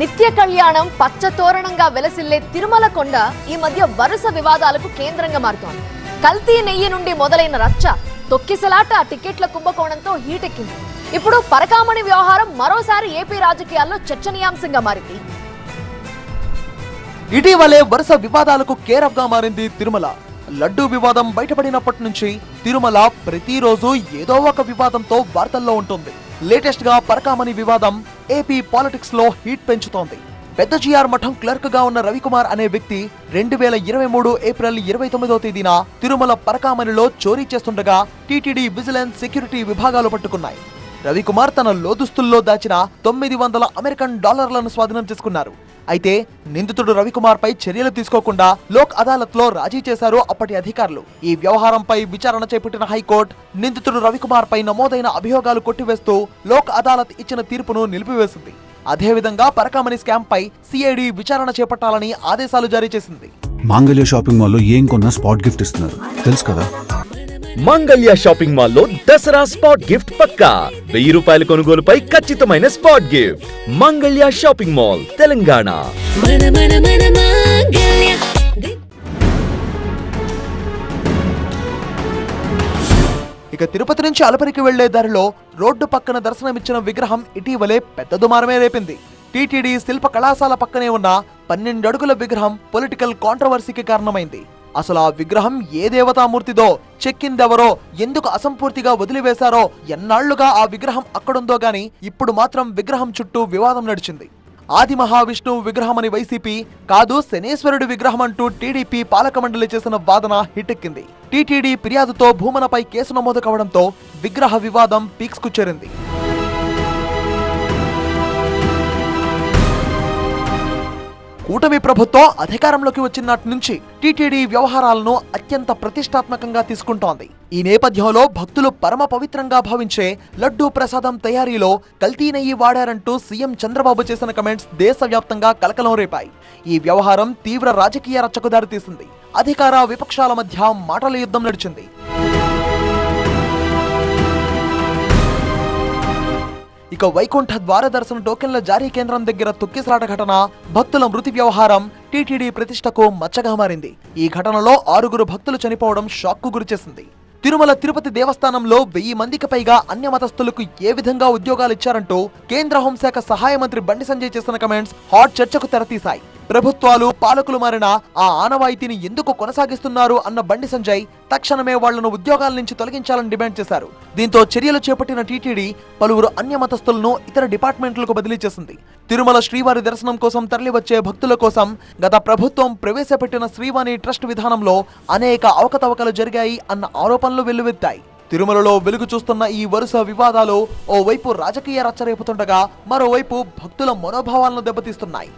నిత్య కళ్యాణం పచ్చ తోరణంగా వెలసిల్లే తిరుమల కొండ ఈ మధ్య వరుస వివాదాలకు కేంద్రంగా మారుతోంది. కల్తీ నెయ్యి నుండి మొదలైన రచ్చ తొక్కిసలాట టికెట్ల కుంభకోణంతో హీటెక్కింది. ఇప్పుడు పరకామణి వ్యవహారం మరోసారి ఏపీ రాజకీయాల్లో చర్చనీయాంశంగా మారింది. ఇటీవలే వరుస వివాదాలకు కేరఫ్గా మారింది తిరుమల. లడ్డూ వివాదం బయటపడినప్పటి నుంచి తిరుమల ప్రతిరోజు ఏదో ఒక వివాదంతో వార్తల్లో ఉంటుంది. లేటెస్ట్గా పరకామణి వివాదం ఏపీ పాలిటిక్స్లో హీట్ పెంచుతోంది. పెద్ద జిఆర్ మఠం క్లర్క్గా ఉన్న రవికుమార్ అనే వ్యక్తి రెండు వేల ఇరవై మూడు ఏప్రిల్ ఇరవై తొమ్మిదో తేదీన తిరుమల పరకామణిలో చోరీ చేస్తుండగా టీటీడీ విజిలెన్స్ సెక్యూరిటీ విభాగాలు పట్టుకున్నాయి. రవికుమార్ తన లోదుస్తుల్లో దాచిన తొమ్మిది వందల అమెరికన్ డాలర్లను స్వాధీనం చేసుకున్నారు. అయితే నిందితుడు రవికుమార్ పై చర్యలు తీసుకోకుండా లోక్ అదాలత్లో రాజీ చేశారు అప్పటి అధికారులు. ఈ వ్యవహారంపై విచారణ చేపట్టిన హైకోర్టు నిందితుడు రవికుమార్ పై నమోదైన అభియోగాలు కొట్టివేస్తూ లోక్ అదాలత్ ఇచ్చిన తీర్పును నిలిపివేసింది. అదేవిధంగా పరకామణి స్కామ్పై సిఐడి విచారణ చేపట్టాలని ఆదేశాలు జారీ చేసింది. మాంగళ్య షాపింగ్ మాల్లో ఏం కొన్నా స్పాట్ గిఫ్ట్ ఇస్తున్నారు. తెలుసు కదా? మంగళ్య షాపింగ్ మాల్లో దసరా స్పాట్ గిఫ్ట్ పక్కా. వెయ్యి రూపాయల కొనుగోలుపై ఖచ్చితమైన spot gift. Mangalya shopping mall Telangana. మన మన మన మాంగళ్య. ఇక తిరుపతి నుంచి అలపరికి వెళ్ళే దారిలో రోడ్డు పక్కన దర్శనమిచ్చిన విగ్రహం ఇటీవలే పెద్ద దుమారమే రేపింది. టీటీడీ శిల్ప కళాశాల పక్కనే ఉన్న పన్నెండు అడుగుల విగ్రహం పొలిటికల్ కాంట్రవర్సీకి కారణమైంది. అసలు ఆ విగ్రహం ఏ దేవతామూర్తిదో చెక్కిందెవరో ఎందుకు అసంపూర్తిగా వదిలివేశారో ఎన్నాళ్ళుగా ఆ విగ్రహం అక్కడుందో గాని ఇప్పుడు మాత్రం విగ్రహం చుట్టూ వివాదం నడిచింది. ఆది మహావిష్ణువు విగ్రహమని వైసీపీ కాదు శనేశ్వరుడి విగ్రహం అంటూ టీడీపీ పాలక మండలి చేసిన వాదన హిట్టెక్కింది టీటీడీ ఫిర్యాదుతో భూమనపై కేసు నమోదు కావడంతో విగ్రహ వివాదం పీక్స్కు చేరింది. కూటమి ప్రభుత్వం అధికారంలోకి వచ్చినట్టు నుంచి టీటీడీ వ్యవహారాలను అత్యంత ప్రతిష్టాత్మకంగా తీసుకుంటోంది. ఈ నేపథ్యంలో భక్తులు పరమ పవిత్రంగా భావించే లడ్డూ ప్రసాదం తయారీలో కల్తీ నెయ్యి వాడారంటూ సీఎం చంద్రబాబు చేసిన కమెంట్స్ దేశవ్యాప్తంగా కలకలం రేపాయి. ఈ వ్యవహారం తీవ్ర రాజకీయ రచ్చకు దారితీసింది. అధికార విపక్షాల మధ్య మాటల యుద్ధం నడిచింది. ఇక వైకుంఠ ద్వార దర్శన టోకెన్ల జారీ కేంద్రం దగ్గర తొక్కిసలాట ఘటన భక్తుల మృతి వ్యవహారం టీటీడీ ప్రతిష్టకు మచ్చగా మారింది. ఈ ఘటనలో ఆరుగురు భక్తులు చనిపోవడం షాక్కు గురిచేసింది తిరుమల తిరుపతి దేవస్థానంలో వెయ్యి మందికి పైగా అన్య మతస్థులకు ఏ విధంగా ఉద్యోగాలు ఇచ్చారంటూ కేంద్ర హోంశాఖ సహాయ మంత్రి బండి సంజయ్ చేసిన కమెంట్స్ హాట్ చర్చకు తెరతీశాయి. ప్రభుత్వాలు పాలకులు మారిన ఆ ఆనవాయితీని ఎందుకు కొనసాగిస్తున్నారు అన్న బండి సంజయ్ తక్షణమే వాళ్ళను ఉద్యోగాల నుంచి తొలగించాలని డిమాండ్ చేశారు. దీంతో చర్యలు చేపట్టిన టీటీడీ పలువురు అన్య మతస్థులను ఇతర డిపార్ట్మెంట్లకు బదిలీ చేసింది. తిరుమల శ్రీవారి దర్శనం కోసం తరలివచ్చే భక్తుల కోసం గత ప్రభుత్వం ప్రవేశపెట్టిన శ్రీవాణి ట్రస్ట్ విధానంలో అనేక అవకతవకలు జరిగాయి అన్న ఆరోపణలు వెల్లువెత్తాయి. తిరుమలలో వెలుగు చూస్తున్న ఈ వరుస వివాదాలు ఓవైపు రాజకీయ రచ్చరేపుతుండగా మరోవైపు భక్తుల మనోభావాలను దెబ్బతీస్తున్నాయి.